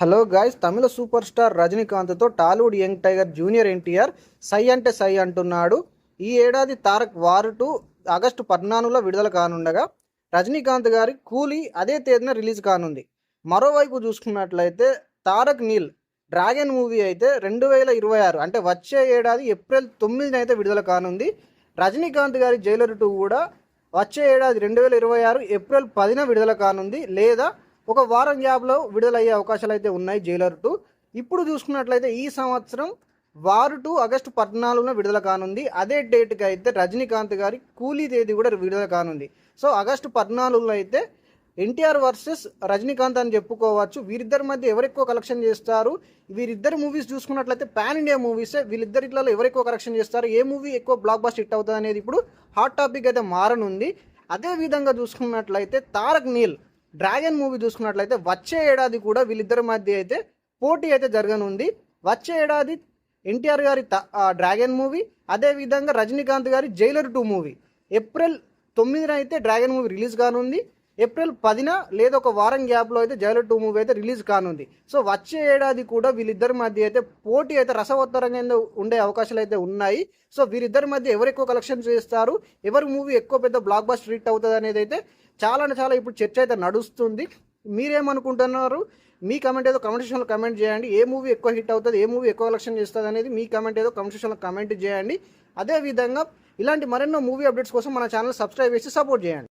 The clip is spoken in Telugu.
Hello guys Tamil super star రజనీకాంత్తో Tollywood young tiger junior NTR సై అంటే సై అంటున్నాడు. ఈ ఏడాది తారక్ వారు టు ఆగస్టు పద్నాలుగులో విడుదల కానుండగా రజనీకాంత్ గారి కూలీ అదే తేదీన రిలీజ్ కానుంది. మరోవైపు చూసుకున్నట్లయితే తారక్ నీల్ డ్రాగన్ మూవీ అయితే రెండు వేల ఇరవై ఆరు అంటే వచ్చే ఏడాది ఏప్రిల్ తొమ్మిదిన అయితే విడుదల కానుంది. రజనీకాంత్ గారి జైలర్ టూ కూడా వచ్చే ఏడాది రెండు వేల ఇరవై ఆరు ఏప్రిల్ పదిన విడుదల కానుంది. లేదా ఒక వారం గ్యాప్లో విడుదలయ్యే అవకాశాలు అయితే ఉన్నాయి జైలర్ టూ. ఇప్పుడు చూసుకున్నట్లయితే ఈ సంవత్సరం వారు టూ ఆగస్టు పద్నాలుగున విడుదల కానుంది. అదే డేట్కి అయితే రజనీకాంత్ గారి కూలీ తేదీ కూడా విడుదల కానుంది. సో ఆగస్టు పద్నాలుగులో అయితే ఎన్టీఆర్ వర్సెస్ రజనీకాంత్ అని చెప్పుకోవచ్చు. వీరిద్దరి మధ్య ఎవరు ఎక్కువ కలెక్షన్ చేస్తారు? వీరిద్దరు మూవీస్ చూసుకున్నట్లయితే పాన్ ఇండియా మూవీసే వీళ్ళిద్దరిలో ఎవరెక్కువ కలెక్షన్ చేస్తారు? ఏ మూవీ ఎక్కువ బ్లాక్ బస్ట్ హిట్ అవుతుంది అనేది ఇప్పుడు హాట్ టాపిక్ అయితే మారనుంది. అదే విధంగా చూసుకున్నట్లయితే తారక్ నీల్ డ్రాగన్ మూవీ చూసుకున్నట్లయితే వచ్చే ఏడాది కూడా వీళ్ళిద్దరి మధ్య అయితే పోటీ అయితే జరగనుంది. వచ్చే ఏడాది ఎన్టీఆర్ గారి త- డ్రాగన్ మూవీ అదేవిధంగా రజనీకాంత్ గారి జైలర్ టూ మూవీ. ఏప్రిల్ తొమ్మిదిన అయితే డ్రాగన్ మూవీ రిలీజ్ కానుంది. ఏప్రిల్ పదిన లేదా ఒక వారం గ్యాప్లో అయితే జైలర్ టూ మూవీ అయితే రిలీజ్ కానుంది. సో వచ్చే ఏడాది కూడా వీళ్ళిద్దరి మధ్య అయితే పోటీ అయితే రసవత్తరంగా ఉండే అవకాశాలు అయితే ఉన్నాయి. సో వీరిద్దరి మధ్య ఎవరు ఎక్కువ కలెక్షన్ చేస్తారు? ఎవరి మూవీ ఎక్కువ పెద్ద బ్లాక్ బస్ట్ హిట్ అవుతుంది అనేది అయితే చాలా అంటే చాలా ఇప్పుడు చర్చ అయితే నడుస్తుంది. మీరేమనుకుంటున్నారు? మీ కమెంట్ ఏదో కమెంట్ సెక్షన్లో కమెంట్ చేయండి. ఏ మూవీ ఎక్కువ హిట్ అవుతుంది? ఏ మూవీ ఎక్కువ కలెక్షన్ చేస్తుంది అనేది మీ కమెంట్ ఏదో కమెంట్ సెక్షన్లో కమెంట్ చేయండి. అదేవిధంగా ఇలాంటి మరెన్నో మూవీ అప్డేట్స్ కోసం మన ఛానల్ సబ్స్క్రైబ్ చేసి సపోర్ట్ చేయండి.